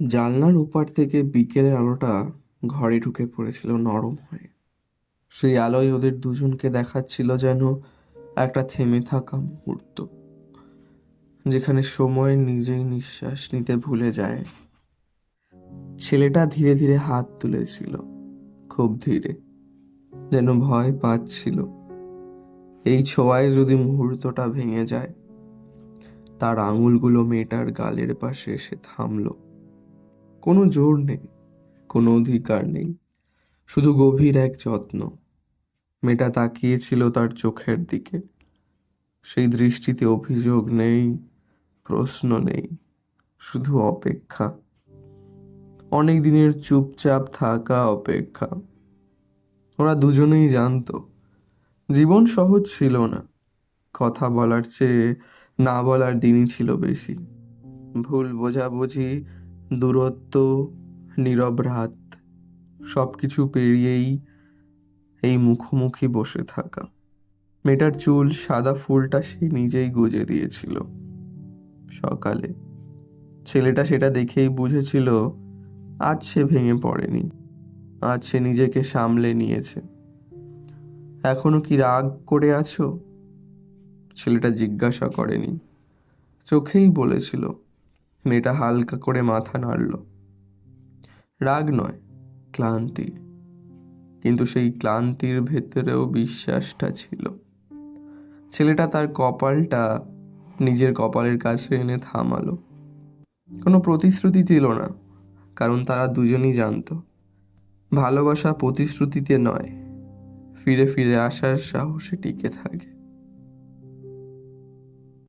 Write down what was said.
জানলার ওপার থেকে বিকেলের আলোটা ঘরে ঢুকে পড়েছিল নরম হয়ে। সেই আলোয় ওদের দুজনকে দেখাচ্ছিল যেন একটা থেমে থাকা মুহূর্ত, যেখানে সময় নিজেই নিঃশ্বাস নিতে ভুলে যায়। ছেলেটা ধীরে ধীরে হাত তুলেছিল, খুব ধীরে, যেন ভয় পাচ্ছিল। এই ছোঁয়ায় যদি মুহূর্তটা ভেঙে যায়, তার আঙুলগুলো মেয়েটার গালের পাশে এসে থামলো। কোনো জোর নেই, কোনো অধিকার নেই, শুধু গভীর এক যত্ন। মেয়েটা তাকিয়েছিল তার চোখের দিকে। সেই দৃষ্টিতে অভিযোগ নেই, প্রশ্ন নেই, শুধু অপেক্ষা। অনেক দিনের চুপচাপ থাকা অপেক্ষা। ওরা দুজনেই জানতো, জীবন সহজ ছিল না। কথা বলার চেয়ে না বলার দিনই ছিল বেশি। ভুল বোঝাবুঝি দূরত্ব, নীরব রাত সব কিছু পেরিয়েই এই মুখোমুখি বসে থাকা। মেয়েটার চুল, সাদা ফুলটা সে নিজেই গুজে দিয়েছিল। সকালে ছেলেটা সেটা দেখেই বুঝেছিল, আজ সে ভেঙে পড়েনি, আজ সে নিজেকে সামলে নিয়েছে। এখনও কি রাগ করে আছো? ছেলেটা জিজ্ঞাসা করেনি, চোখেই বলেছিল মেয়েটা হালকা করে মাথা নাড়ল। রাগ নয়, ক্লান্তি। কিন্তু সেই ক্লান্তির ভেতরেও বিশ্বাসটা ছিল। ছেলেটা তার কপালটা নিজের কপালের কাছে এনে থামালো। কোনো প্রতিশ্রুতি দিল না, কারণ তারা দুজনই জানতো। ভালোবাসা প্রতিশ্রুতিতে নয়, ফিরে ফিরে আসার সাহসে টিকে থাকে।